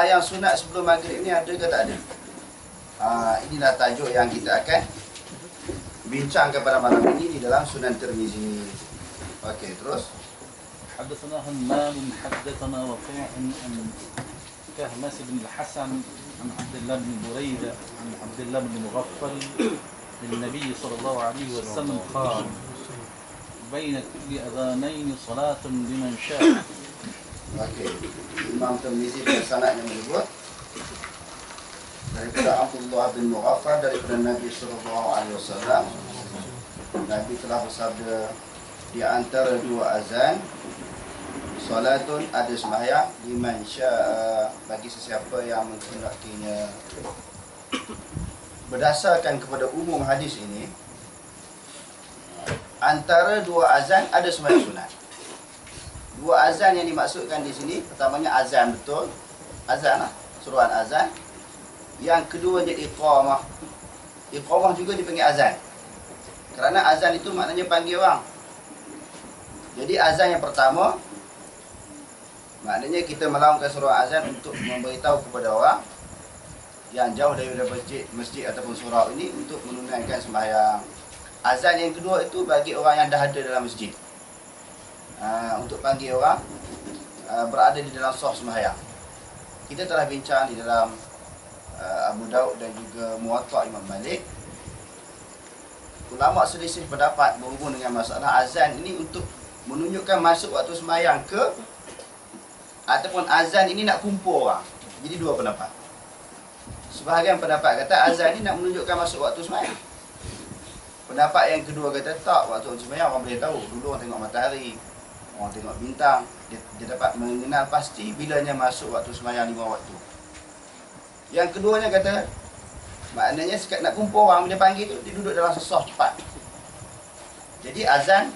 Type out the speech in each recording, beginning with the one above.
Jadi sembahyang sunat sebelum maghrib ni ada ke tak ada? Ha, inilah tajuk yang kita akan bincangkan pada malam ini di dalam Sunan Tirmizi. Okey, terus. حدثنا همام حدثنا وقيع عن كهمس بن الحسن عن عبد الله بن بريدة عن عبد الله بن مغفل للنبي صلى الله عليه وسلم قال بين كل أذانين صلاة لمن شاء Okey. Imam Tirmizi pada sanadnya menyebut daripada Abdullah bin Mughaffar daripada Nabi sallallahu alaihi wasallam Nabi telah bersabda di antara dua azan Salatun ada sembahyang liman syaa bagi sesiapa yang menghendakinya. Berdasarkan kepada umum hadis ini antara dua azan ada sembahyang sunat. Dua azan yang dimaksudkan di sini pertamanya azan betul. Azan lah, suruhan azan. Yang kedua jadi iqamah. Iqamah juga dipanggil azan. Kerana azan itu maknanya panggil orang. Jadi azan yang pertama Maknanya kita melakukan surau azan untuk memberitahu kepada orang yang jauh daripada masjid, masjid ataupun surau ini untuk menunaikan sembahyang. Azan yang kedua itu bagi orang yang dah ada dalam masjid. Uh, untuk panggil orang uh, berada di dalam sah sembahyang. Kita telah bincang di dalam uh, Abu Daud dan juga Muwatta Imam Malik. Ulama selisih pendapat berhubung dengan masalah azan ini untuk menunjukkan masuk waktu sembahyang ke ataupun azan ini nak kumpul orang. Jadi dua pendapat. Sebahagian pendapat kata azan ini nak menunjukkan masuk waktu sembahyang. Pendapat yang kedua kata tak, waktu sembahyang orang boleh tahu. Dulu orang tengok matahari, orang tengok bintang, dia, dia dapat mengenal pasti bilanya masuk waktu sembahyang lima waktu. Yang keduanya kata maknanya sekat nak kumpul orang dia panggil tu dia duduk dalam sesah cepat. Jadi azan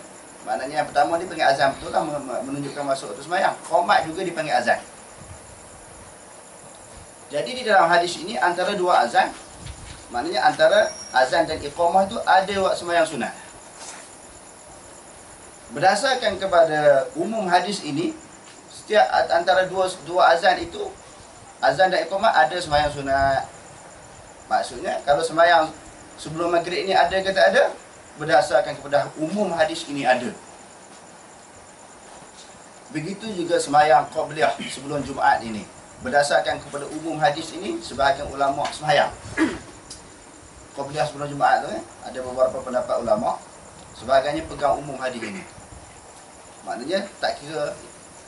Maknanya yang pertama dia panggil azan betul lah menunjukkan masuk waktu sembahyang. Qomat juga dipanggil azan. Jadi di dalam hadis ini antara dua azan maknanya antara azan dan iqamah itu ada waktu sembahyang sunat. Berdasarkan kepada umum hadis ini setiap antara dua dua azan itu azan dan iqamah ada sembahyang sunat. Maksudnya kalau sembahyang sebelum maghrib ini ada ke tak ada? berdasarkan kepada umum hadis ini ada. Begitu juga semayang Qabliyah sebelum Jumaat ini. Berdasarkan kepada umum hadis ini, sebahagian ulama semayang. Qabliyah sebelum Jumaat tu, eh, ada beberapa pendapat ulama. Sebahagiannya pegang umum hadis ini. Maknanya tak kira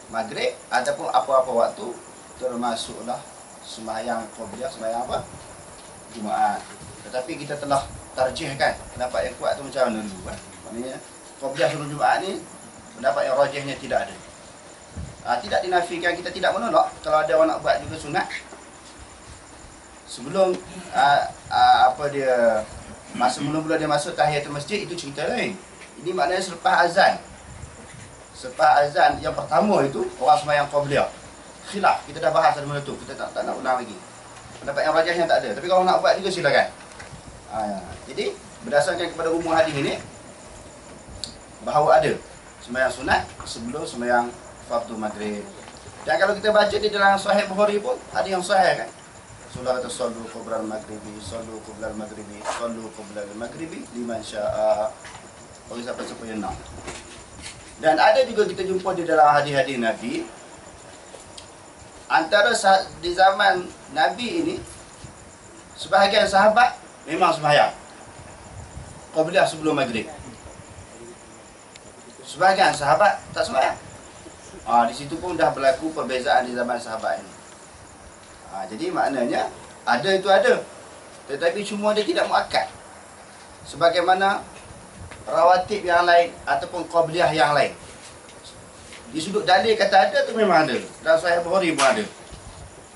maghrib ataupun apa-apa waktu termasuklah semayang Qabliyah, semayang apa? Jumaat. Tetapi kita telah tarjihkan pendapat yang kuat tu macam mana dulu kan. Maknanya Qabliyah sebelum Jumaat ni pendapat yang rajihnya tidak ada. Ha, tidak dinafikan kita tidak menolak kalau ada orang nak buat juga sunat. Sebelum ha, ha, apa dia masa mula-mula dia masuk tahiyatul masjid itu cerita lain. Ini maknanya selepas azan. Selepas azan yang pertama itu orang sembahyang Qabliyah. Khilaf kita dah bahas mana tu. Kita tak, tak nak ulang lagi. Pendapat yang rajihnya tak ada. Tapi kalau nak buat juga silakan. Ha. Jadi berdasarkan kepada umum hadis ini bahawa ada sembahyang sunat sebelum sembahyang fardu maghrib. Dan kalau kita baca di dalam Sahih Bukhari pun ada yang sahih kan. Rasulullah kata sallu qabla al-maghribi, sallu qabla al-maghribi, liman syaa. Bagi siapa-siapa yang nak. Dan ada juga kita jumpa di dalam hadis-hadis Nabi antara di zaman Nabi ini sebahagian sahabat memang sembahyang. Qabliyah sebelum maghrib. Sebahagian sahabat tak sembahyang. Ha, di situ pun dah berlaku perbezaan di zaman sahabat ini. Ha, jadi maknanya ada itu ada. Tetapi cuma dia tidak muakkad. Sebagaimana rawatib yang lain ataupun qabliyah yang lain. Di sudut dalil kata ada tu memang ada. Dan Sahih Bukhari pun ada.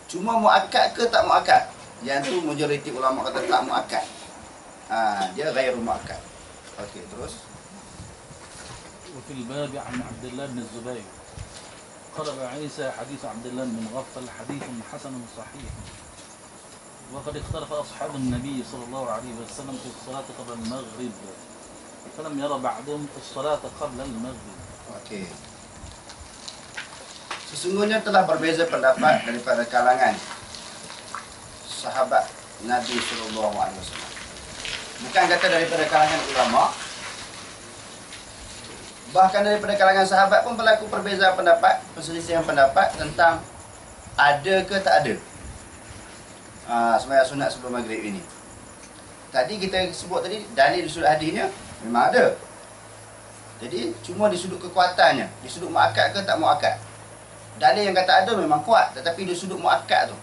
Cuma muakkad ke tak muakkad? Yang tu majoriti ulama kata tak muakkad. Ha, dia gairu muakkad. Okey, terus. وفي الباب عن عبد الله بن الزبير طلب عيسى حديث عبد الله بن غفل حديث حسن صحيح وقد اختلف أصحاب النبي صلى الله عليه وسلم في الصلاة قبل المغرب فلم يرى بعضهم الصلاة قبل المغرب. أوكي. Sesungguhnya telah berbeza pendapat daripada kalangan sahabat Nabi Sallallahu Alaihi Wasallam. Bukan kata daripada kalangan ulama, Bahkan daripada kalangan sahabat pun berlaku perbezaan pendapat, perselisihan pendapat tentang ada ke tak ada. Ah, sembahyang sunat sebelum maghrib ini. Tadi kita sebut tadi dalil sudut hadisnya memang ada. Jadi cuma di sudut kekuatannya, di sudut muakkad ke tak muakkad. Dalil yang kata ada memang kuat, tetapi di sudut muakkad tu.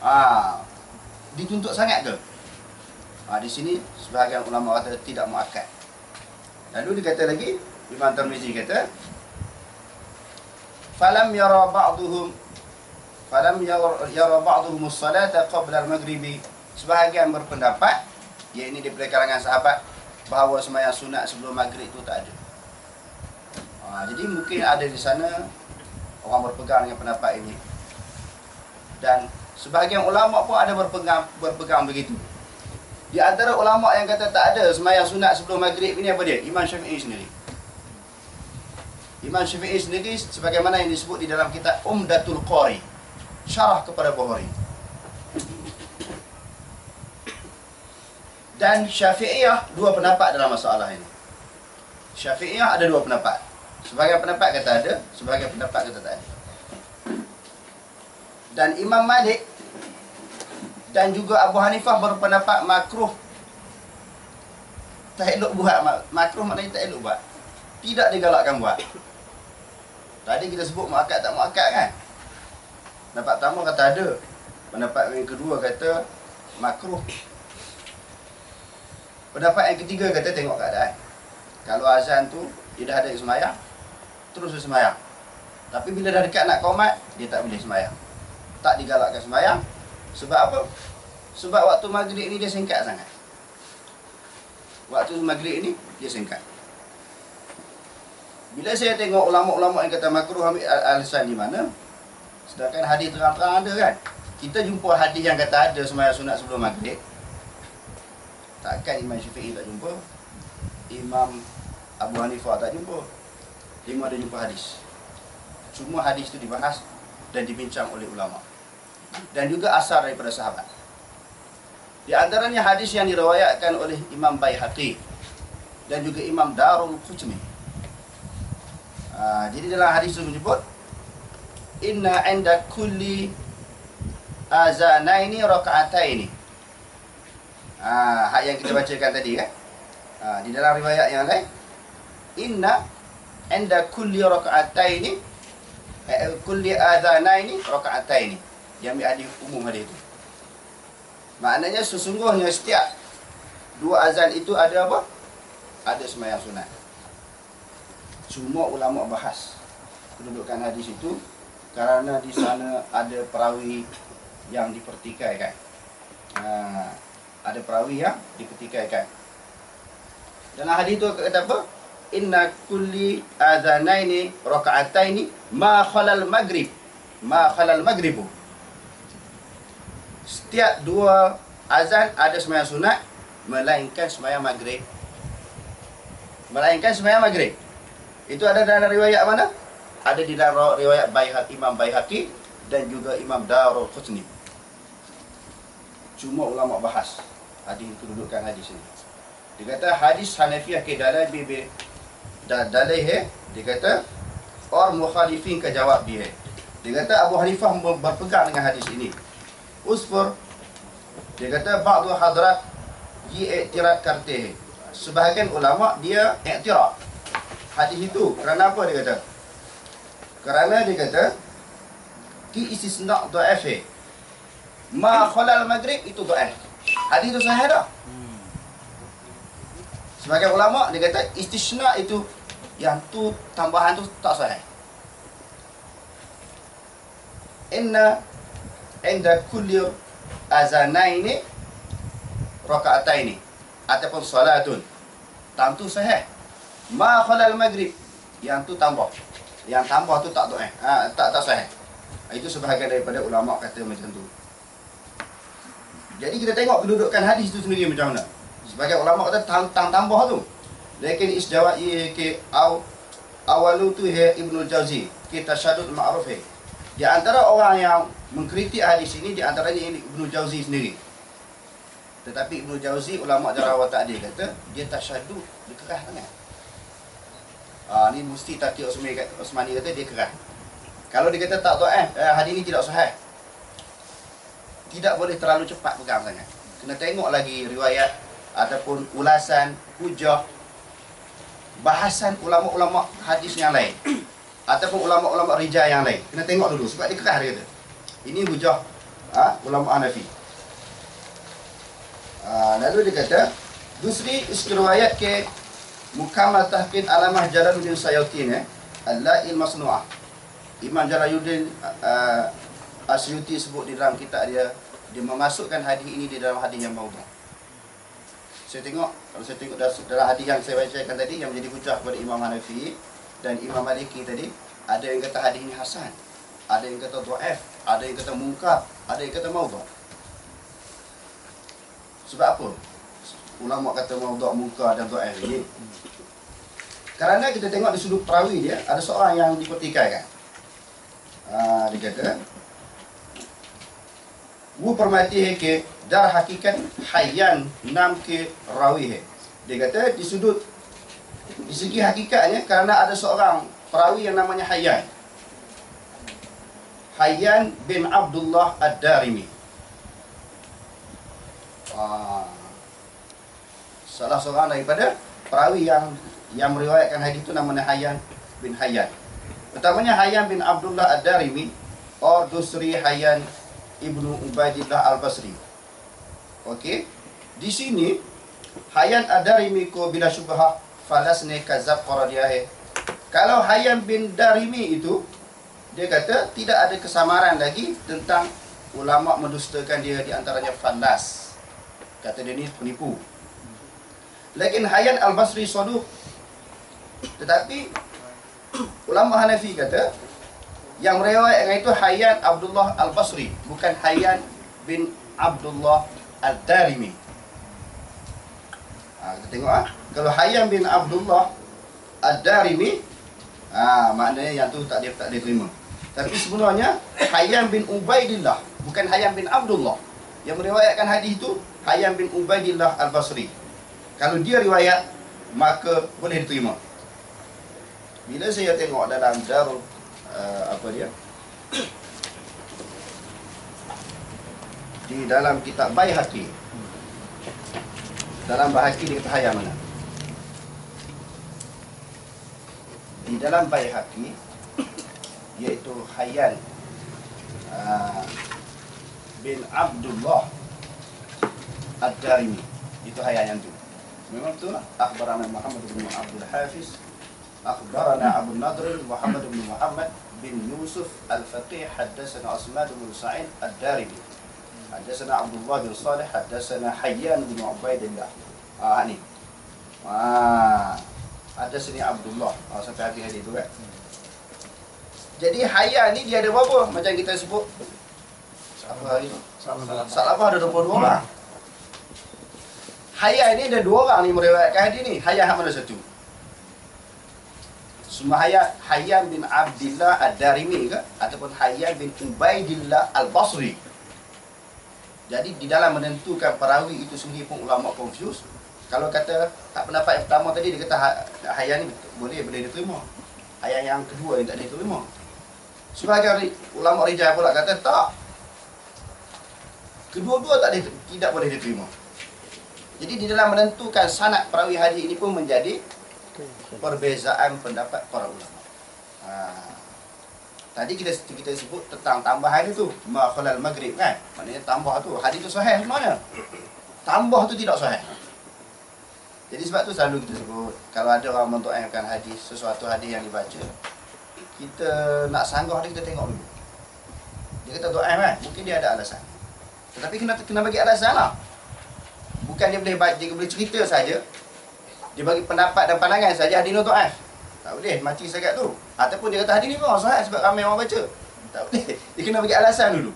Ha, dituntut sangat ke? Ha, di sini sebahagian ulama kata tidak muakkad. Lalu dia kata lagi, Imam Tirmizi kata, "Falam yara ba'dhum falam yara ba'dhum as-salata qabla al-maghribi." Sebahagian berpendapat, yakni daripada kalangan sahabat bahawa sembahyang sunat sebelum maghrib itu tak ada. Ha, jadi mungkin ada di sana orang berpegang dengan pendapat ini. Dan sebahagian ulama pun ada berpegang berpegang begitu. Di antara ulama yang kata tak ada sembahyang sunat sebelum maghrib ini apa dia? Imam Syafi'i sendiri. Imam Syafi'i sendiri sebagaimana yang disebut di dalam kitab Umdatul Qari. Syarah kepada Bukhari. Dan Syafi'iyah dua pendapat dalam masalah ini. Syafi'iyah ada dua pendapat. Sebagai pendapat kata ada, sebagai pendapat kata tak ada. Dan Imam Malik dan juga Abu Hanifah berpendapat makruh. Tak elok buat. Makruh maknanya tak elok buat. Tidak digalakkan buat. Tadi kita sebut muakkad tak muakkad kan? Pendapat pertama kata ada. Pendapat yang kedua kata makruh. Pendapat yang ketiga kata tengok keadaan. Kalau azan tu dia dah ada semayang, terus dia semayang. Tapi bila dah dekat nak komat, dia tak boleh semayang. Tak digalakkan semayang. Sebab apa? Sebab waktu maghrib ni dia singkat sangat. Waktu maghrib ni dia singkat. Bila saya tengok ulama-ulama yang kata makruh ambil al- alasan di mana? Sedangkan hadis terang-terang ada kan? Kita jumpa hadis yang kata ada sembahyang sunat sebelum maghrib. Takkan Imam Syafi'i tak jumpa? Imam Abu Hanifah tak jumpa? Lima ada jumpa hadis. Semua hadis itu dibahas dan dibincang oleh ulama. Dan juga asar daripada sahabat. Di antaranya hadis yang diriwayatkan oleh Imam Baihaqi dan juga Imam Darul Qutmi. Ha, jadi dalam hadis itu menyebut inna inda kulli azanaini raka'ataini. Ha, hak yang kita bacakan tadi kan. Ha, di dalam riwayat yang lain inna inda kulli raka'ataini eh, kulli azanaini raka'ataini. Dia ambil hadis umum hadis itu. Maknanya sesungguhnya setiap dua azan itu ada apa? Ada sembahyang sunat. Cuma ulama bahas kedudukan hadis itu kerana di sana ada perawi yang dipertikaikan. Ha, ada perawi yang dipertikaikan. Dalam hadis itu kata apa? Inna kulli adhanaini raka'ataini ma khalal maghrib. Ma khalal maghribu. Setiap dua azan ada sembahyang sunat melainkan sembahyang maghrib. Melainkan sembahyang maghrib. Itu ada dalam riwayat mana? Ada di dalam riwayat Baihaqi Imam Baihaqi dan juga Imam Darul Qutni. Cuma ulama bahas hadis kedudukan hadis ini. Dia kata hadis Hanafiyah ke dalam bibi dalil hai dia kata or mukhalifin ke jawab dia. Dia kata Abu Hanifah berpegang dengan hadis ini. Usfur dia kata ba'du hadrat yi i'tirad kartih. Sebahagian ulama dia i'tirad hadis itu. Kerana apa dia kata? Kerana dia kata ki istisna dhaif. Ma khalal maghrib itu dhaif. Hadis itu sahih dah. Sebagai ulama dia kata istisna itu yang tu tambahan tu tak sahih. Inna inda kulli azanaini raka'ataini ataupun salatun. Tam tu sahih. Ma khalal maghrib yang tu tambah. Yang tambah tu tak dhaif. Ha, tak tak sahih. Itu sebahagian daripada ulama kata macam tu. Jadi kita tengok kedudukan hadis tu sendiri macam mana. Sebagai ulama kata tang, tang tambah tu. Lakin isjawab ye ke aw awalu tu he Ibnu Jauzi kita syadud ma'ruf he. Di antara orang yang mengkritik hadis ini di antaranya ini Ibnu Jauzi sendiri. Tetapi Ibnu Jauzi ulama jarawat dia kata dia tasyadud dia kerah sangat. Ah ni mesti Taqi Osmani kata Osmani kata dia kerah. Kalau dia kata tak dhaif, eh, hadis ini tidak sahih. Tidak boleh terlalu cepat pegang sangat. Kena tengok lagi riwayat ataupun ulasan, hujah bahasan ulama-ulama hadis yang lain ataupun ulama-ulama rijal yang lain. Kena tengok dulu sebab dia kerah dia kata. Ini hujah ha, ulama Hanafi. Ha, lalu dia kata, Dusri iskriwayat ke Mukammal Tahqin Alamah Jalaluddin Sayutin eh, Al-La'il Masnu'ah. Imam Jalaluddin uh, Asyuti sebut di dalam kitab dia, dia memasukkan hadis ini di dalam hadis yang maudhu. Saya tengok, kalau saya tengok dalam hadis yang saya bacakan tadi, yang menjadi hujah kepada Imam Hanafi dan Imam Maliki tadi, ada yang kata hadis ini hasan, ada yang kata dhaif, ada yang kata mungkar, ada yang kata maudhu. Sebab apa? Ulama kata maudhu, mungkar dan dhaif ini. Kerana kita tengok di sudut perawi dia, ada seorang yang dipertikaikan. Ha, dia kata, Wu permati ke dar hakikat hayyan nam ke rawi hai. Dia kata di sudut di segi hakikatnya kerana ada seorang perawi yang namanya Hayyan. Hayyan bin Abdullah Ad-Darimi. Ah. Salah seorang daripada perawi yang yang meriwayatkan hadis itu namanya Hayyan bin Hayyan. Pertamanya Hayyan bin Abdullah Ad-Darimi or Dusri Hayyan Ibnu Ubaidillah Al-Basri. Okey. Di sini Hayyan Ad-Darimi ko bila syubhah falasne kazab qaradiyahe. Kalau Hayyan bin Darimi itu dia kata tidak ada kesamaran lagi tentang ulama mendustakan dia di antaranya falas. Kata dia ni penipu. Lakin Hayyan Al-Basri saduq. Tetapi ulama Hanafi kata yang meriwayatkan itu Hayyan Abdullah Al-Basri, bukan Hayyan bin Abdullah Al-Darimi. Ha, kita tengok ah. Kalau Hayyan bin Abdullah Al-Darimi, ah maknanya yang tu tak dia tak dia terima. Tapi sebenarnya Hayyan bin Ubaidillah, bukan Hayyan bin Abdullah. Yang meriwayatkan hadis itu Hayyan bin Ubaidillah Al-Basri. Kalau dia riwayat, maka boleh diterima. Bila saya tengok dalam Darul uh, apa dia? Di dalam kitab Baihaqi dalam Baihaqi dia kata hayat mana di dalam Baihaqi iaitu Hayyan uh, bin Abdullah Ad-Darimi. Itu hayat yang tu memang tu lah akhbarana Muhammad bin Abdul Hafiz أخبرنا أبو النضر محمد بن محمد بن يوسف الفقيه حدثنا عثمان بن سعيد الدارمي حدثنا عبد الله بن صالح حدثنا حيان بن عبيد الله آه هني آه حدثني عبد الله آه sampai habis hadis tu kan jadi Hayyan ni dia ada berapa macam kita sebut apa hari tu Salabah ada 22 orang Hayyan ni ada dua orang ni meriwayatkan hadis ni Hayyan mana satu Semua hayat Hayyan bin Abdullah Ad-Darimi ke ataupun Hayyan bin Ubaidillah Al-Basri. Jadi di dalam menentukan perawi itu sendiri pun ulama confuse. Kalau kata tak pendapat yang pertama tadi dia kata Hayyan ni boleh boleh diterima. Hayyan yang kedua yang tak diterima. Sebagai ulama rijal pula kata tak. Kedua-dua tak boleh, tidak boleh diterima. Jadi di dalam menentukan sanad perawi hadis ini pun menjadi perbezaan pendapat para ulama. Ha. Tadi kita kita sebut tentang tambahan itu makhlal maghrib kan. Maknanya tambah tu hadis itu sahih sebenarnya. Tambah tu tidak sahih. Jadi sebab tu selalu kita sebut kalau ada orang mendoakan hadis sesuatu hadis yang dibaca kita nak sanggah dia kita tengok dulu. Dia kata doa kan, mungkin dia ada alasan. Tetapi kena kena bagi alasan lah. Bukan dia boleh dia boleh cerita saja, dia bagi pendapat dan pandangan saja hadis itu dhaif. Tak boleh mati sangat tu. Ataupun dia kata hadis ni memang sahih sebab ramai orang baca. Tak boleh. Dia kena bagi alasan dulu.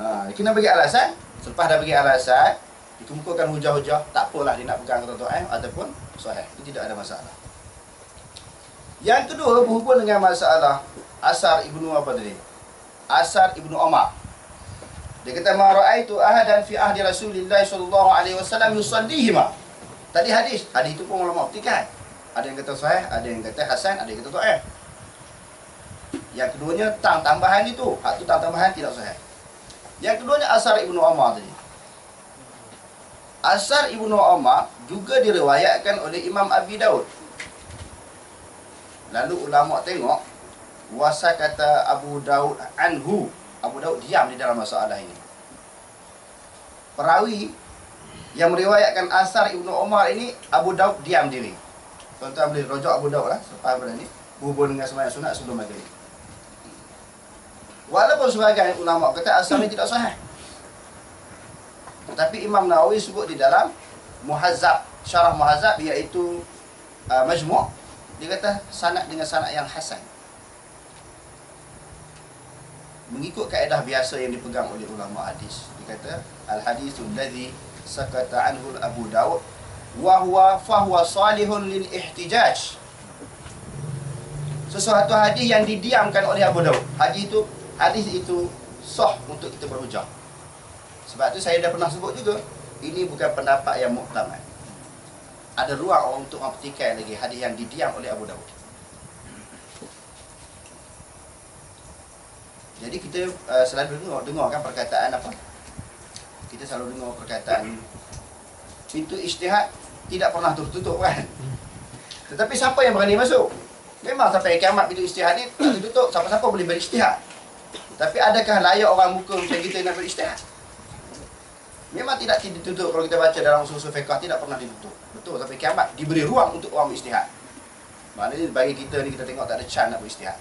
Ha, dia kena bagi alasan. Selepas dah bagi alasan, dikemukakan hujah-hujah, tak apalah dia nak pegang kata Tuhan ataupun sahih. Itu tidak ada masalah. Yang kedua berhubung dengan masalah asar ibnu apa tadi? Asar ibnu Umar. Dia kata ma raaitu ahadan fi ahdi Rasulillah sallallahu alaihi wasallam yusallihima. Tadi hadis, hadis itu pun ulama optikan. Ada yang kata sahih, ada yang kata hasan, ada yang kata dhaif. Yang keduanya tang tambahan itu, hak tu tang tambahan tidak sahih. Yang keduanya asar ibnu Umar tadi. Asar ibnu Umar juga diriwayatkan oleh Imam Abi Daud. Lalu ulama tengok wasa kata Abu Daud anhu. Abu Daud diam di dalam masalah ini. Perawi yang meriwayatkan asar Ibnu Umar ini Abu Daud diam diri. Tuan-tuan boleh rujuk Abu Daud lah selepas pada ni berhubung dengan sembahyang sunat sebelum maghrib. Walaupun sebagian ulama kata asar ini tidak sahih. Tapi Imam Nawawi sebut di dalam Muhazzab, syarah Muhazzab iaitu uh, majmu' dia kata sanad dengan sanad yang hasan. Mengikut kaedah biasa yang dipegang oleh ulama hadis. Dia kata al-haditsul ladzi sakata anhu Abu Daud wa huwa fa huwa salihun lil ihtijaj. Sesuatu hadis yang didiamkan oleh Abu Daud. Hadis itu hadis itu sah untuk kita berhujah. Sebab tu saya dah pernah sebut juga, ini bukan pendapat yang muktamad. Ada ruang untuk mempertikai lagi hadis yang didiam oleh Abu Daud. Jadi kita uh, selalu dengar, dengar kan perkataan apa? Kita selalu dengar perkataan pintu ijtihad tidak pernah tertutup kan? Tetapi siapa yang berani masuk? Memang sampai kiamat pintu ijtihad ni tak ditutup, siapa-siapa boleh berijtihad. Tapi adakah layak orang muka macam kita nak berijtihad? Memang tidak ditutup kalau kita baca dalam usul-usul fiqh tidak pernah ditutup. Betul sampai kiamat diberi ruang untuk orang berijtihad. Maknanya bagi kita ni kita tengok tak ada chance nak berijtihad.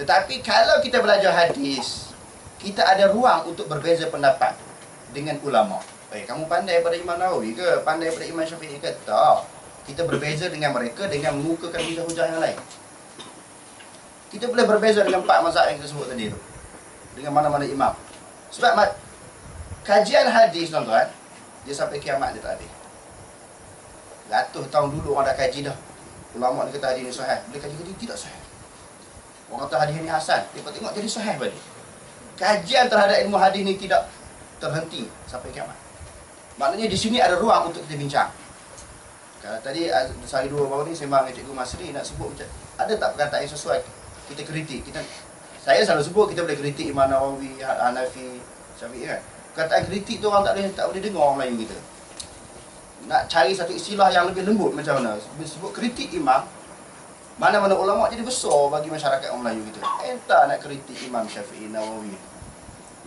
Tetapi kalau kita belajar hadis, kita ada ruang untuk berbeza pendapat dengan ulama. Eh, kamu pandai pada Imam Nawawi ke? Pandai pada Imam Syafi'i ke? Tak. Kita berbeza dengan mereka dengan mengukakan hujah-hujah yang lain. Kita boleh berbeza dengan empat mazhab yang kita sebut tadi tu. Dengan mana-mana imam. Sebab mat, kajian hadis tuan-tuan, dia sampai kiamat dia tak habis. Ratus tahun dulu orang dah kaji dah. Ulama ni kata hadis ni sahih. Dia kaji kata tidak sahih. Orang kata hadis ni hasan. Dia tengok jadi sahih balik. Kajian terhadap ilmu hadis ni tidak terhenti sampai kiamat. Maknanya di sini ada ruang untuk kita bincang. Kalau tadi sehari dua baru ni sembang dengan Cikgu Masri nak sebut macam ada tak perkataan yang sesuai kita kritik. Kita saya selalu sebut kita boleh kritik Imam Nawawi, Hanafi, Syafi'i kan. Perkataan kritik tu orang tak boleh tak boleh dengar orang Melayu kita. Nak cari satu istilah yang lebih lembut macam mana? Sebut kritik imam, mana-mana ulama jadi besar bagi masyarakat orang Melayu kita. Entah nak kritik Imam Syafi'i Nawawi.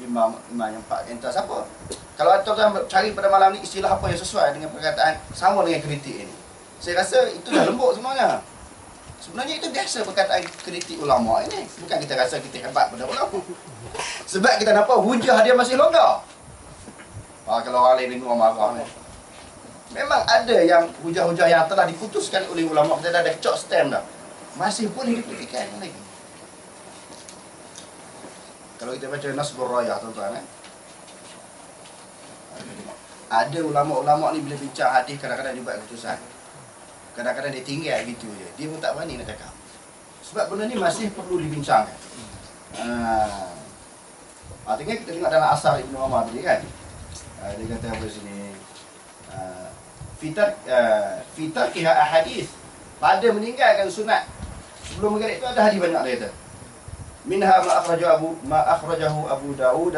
Imam imam yang empat entah siapa. Kalau tuan-tuan cari pada malam ni istilah apa yang sesuai dengan perkataan sama dengan kritik ini. Saya rasa itu dah lembut semuanya. Sebenarnya itu biasa perkataan kritik ulama ini. Bukan kita rasa kita hebat pada ulama. Sebab kita nampak hujah dia masih longgar. Ah, kalau orang lain dengar marah ni. Memang ada yang hujah-hujah yang telah diputuskan oleh ulama kita dah ada cok stem dah masih boleh dipikirkan lagi. Kalau kita baca Nasbur Raya tuan-tuan eh. Ada ulama-ulama ni bila bincang hadis kadang-kadang dia buat keputusan. Kadang-kadang dia tinggal gitu je. Dia pun tak berani nak cakap. Sebab benda ni masih perlu dibincangkan. Ha. Ah, tengok kita tengok dalam asar Ibnu Umar tadi kan. Ha, dia kata apa sini? Ha, fitar uh, fitar kiha ahadith pada meninggalkan sunat Sebelum maghrib itu ada hadis banyak dia kata. Minha ma akhrajahu Abu ma akhrajahu Abu Dawud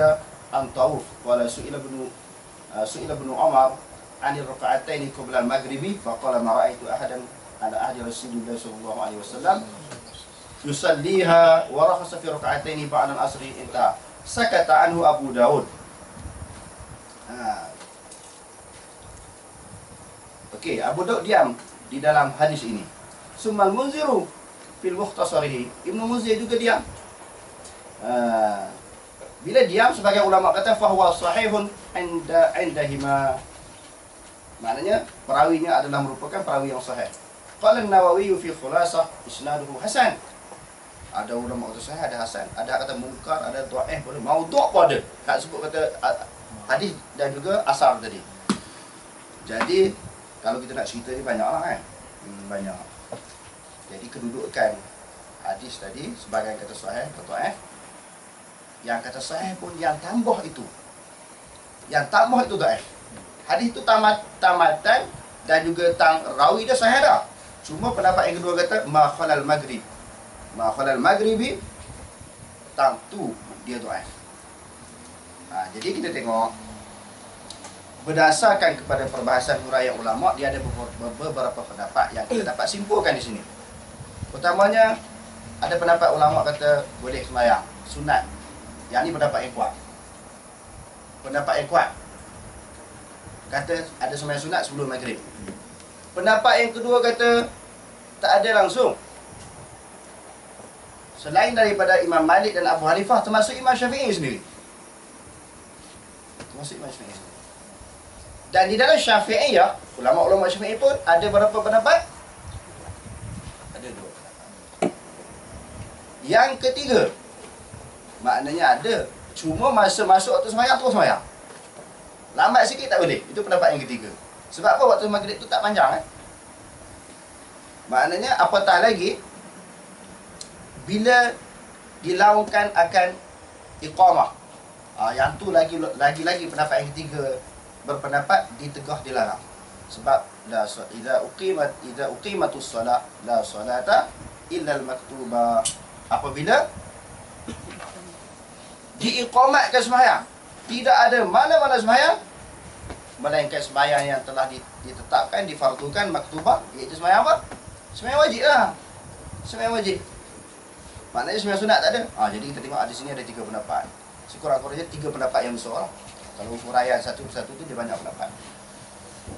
an Tauf wa la su'ila ibn uh, su'ila ibn Umar an raka'atain qabla al-maghribi fa qala ma ra'aytu ahadan ala ahdi Rasulullah sallallahu alaihi wasallam yusalliha wa rakhasa fi raka'atain ba'da al-asri inta sakata anhu Abu Dawud. Ha. Okey, Abu Daud diam di dalam hadis ini. Sumal munziru fil mukhtasarihi. Ibnu Muzir juga diam. Uh, bila diam sebagai ulama kata fahuwa sahihun inda indahima. Maknanya perawinya adalah merupakan perawi yang sahih. Qala Nawawi fi khulasah isnaduhu hasan. Ada ulama kata sahih, ada hasan, ada kata mungkar, ada dhaif, boleh maudhu' pun ada. Tak sebut kata ah, hadis dan juga asar tadi. Jadi kalau kita nak cerita ni banyaklah kan. Hmm, banyak. Jadi kedudukan hadis tadi sebagai kata sahih atau dhaif. Yang kata sahih pun yang tambah itu. Yang tambah itu dhaif. Hadis itu tamat tamatan dan juga tang rawi dia sahih dah. Cuma pendapat yang kedua kata ma khalal maghrib. Ma khalal maghribi tang tu dia dhaif. Ha, jadi kita tengok berdasarkan kepada perbahasan huraian ulama dia ada beberapa, beberapa pendapat yang kita dapat simpulkan di sini. Pertamanya ada pendapat ulama kata boleh sembahyang sunat. Yang ni pendapat yang kuat. Pendapat yang kuat kata ada sembahyang sunat sebelum maghrib. Pendapat yang kedua kata tak ada langsung. Selain daripada Imam Malik dan Abu Hanifah termasuk Imam Syafi'i sendiri. Termasuk Imam Syafi'i. Dan di dalam Syafi'i ya, ulama-ulama Syafi'i pun ada berapa pendapat? Ada dua pendapat. Yang ketiga, maknanya ada. Cuma masa masuk waktu semayang terus semayang. Lambat sikit tak boleh. Itu pendapat yang ketiga. Sebab apa waktu maghrib tu tak panjang eh? Maknanya apatah lagi bila dilaungkan akan iqamah. Ah yang tu lagi lagi lagi pendapat yang ketiga berpendapat ditegah dilarang. Sebab la idza uqimat idza uqimatus solat la solata illa al maktubah. Apabila diiqamatkan sembahyang, tidak ada mana-mana sembahyang melainkan sembahyang yang telah ditetapkan difardukan maktubah iaitu sembahyang apa? Sembahyang wajib lah. Sembahyang wajib. Maknanya sembahyang sunat tak ada. Ha, jadi kita tengok ada sini ada tiga pendapat. Sekurang-kurangnya tiga pendapat yang besar. Kalau huraian satu persatu tu dia banyak pendapat.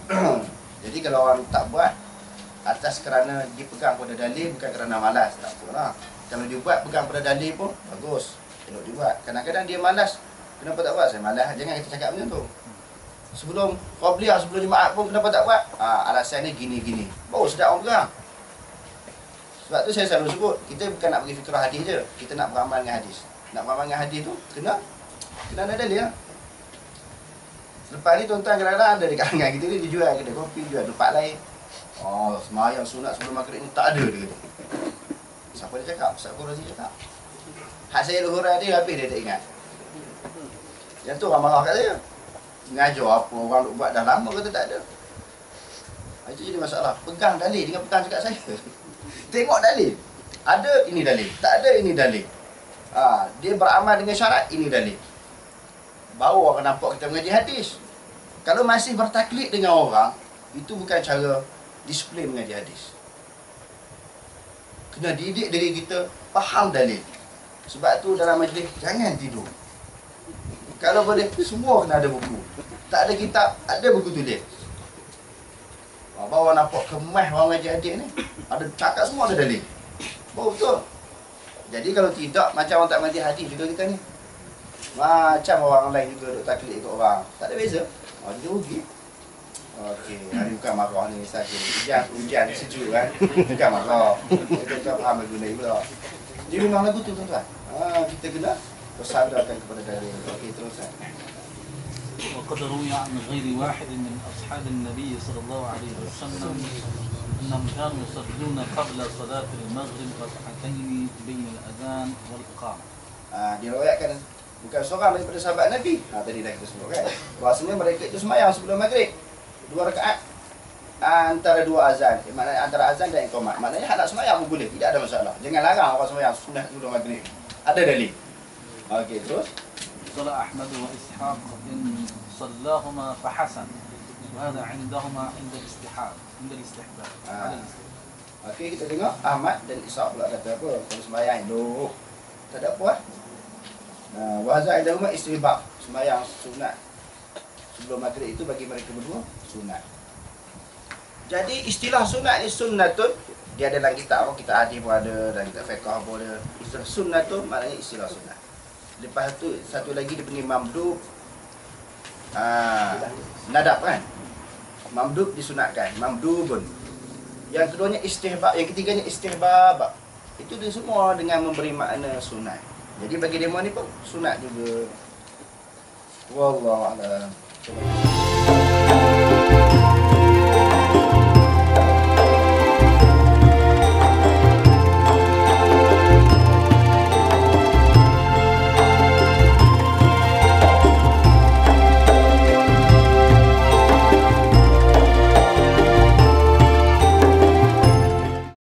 jadi kalau orang tak buat atas kerana dia pegang pada dalil bukan kerana malas tak apalah. Kalau dia buat pegang pada dalil pun bagus. Elok dibuat. Kadang-kadang dia malas. Kenapa tak buat? Saya malas. Jangan kita cakap macam tu. Sebelum Qabliyah, sebelum jemaat pun kenapa tak buat? Ha, alasannya gini-gini. Baru sedap orang pegang. Sebab tu saya selalu sebut, kita bukan nak bagi fikrah hadis je. Kita nak beramal dengan hadis. Nak beramal dengan hadis tu, kena kena ada dalil lah. Selepas ni tuan-tuan kadang-kadang ada dekat dengan kita ni, dia jual kedai kopi, jual tempat lain. Oh, semayang sunat sebelum maghrib ni tak ada dia kata. Siapa dia cakap? Ustaz Qurazi cakap. Hak saya luhur dia habis dia tak ingat. Yang tu orang marah kat saya. Ngajar apa orang nak buat dah lama kata tak ada. Itu jadi masalah. Pegang dalil dengan pegang cakap saya. Tengok dalil. Ada ini dalil. Tak ada ini dalil. Ha, dia beramal dengan syarat ini dalil. Baru orang nampak kita mengaji hadis. Kalau masih bertaklid dengan orang, itu bukan cara disiplin mengaji hadis. Kena didik diri kita faham dalil. Sebab tu dalam majlis jangan tidur. Kalau boleh semua kena ada buku. Tak ada kitab, ada buku tulis. Bawa nampak kemas orang ngaji hadis ni. Ada cakap semua ada dalil. Oh, betul. Jadi kalau tidak macam orang tak mengaji hadis juga kita ni. Macam orang lain juga duk taklid ikut orang. Tak ada beza. Oh, dia rugi. Okey, hari bukan marah ni saja. Hujan, hujan sejuk kan. Bukan marah. Kita tak faham lagu ni pula. Dia memang lagu tu tuan-tuan. Ha, kita kena bersadarkan kepada dalil. Okey, teruskan. وقد روي عن غير واحد من أصحاب النبي صلى الله عليه وسلم أنهم كانوا يصلون قبل صلاة المغرب ركعتين بين الأذان والإقامة. Ha, diriwayatkan bukan seorang daripada sahabat Nabi. Ha, tadi dah kita sebut kan. Bahasanya mereka itu semayang sebelum maghrib. Dua rakaat antara dua azan. Eh, maknanya antara azan dan iqamat. Maknanya hak nak semayang pun boleh. Tidak ada masalah. Jangan larang orang semayang sunat sebelum maghrib. Ada dalil. Okey, terus. قال أحمد وإسحاق إن صلاهما فحسن وهذا عندهما عند الاستحباب عند الاستحباب آه. على الاستحباب Okey, kita tengok Ahmad dan Ishaq pula kata apa? Kalau sembahyang duk. Tak ada apa. Nah, wahza ada umat isteri bab sembahyang sunat. Sebelum maghrib itu bagi mereka berdua sunat. Jadi istilah sunat ni sunnatun dia ada dalam kitab apa? Kitab hadis pun ada, dalam kitab fiqh pun ada. Istilah sunnatun maknanya istilah sunat. Lepas tu satu lagi dia panggil mamdub. Ah, nadab kan? Mamdub disunatkan, mamdubun. Yang keduanya istihbab, yang ketiganya istihbab. Itu dia semua dengan memberi makna sunat. Jadi bagi demo ni pun sunat juga. Wallahu a'lam. Thank you.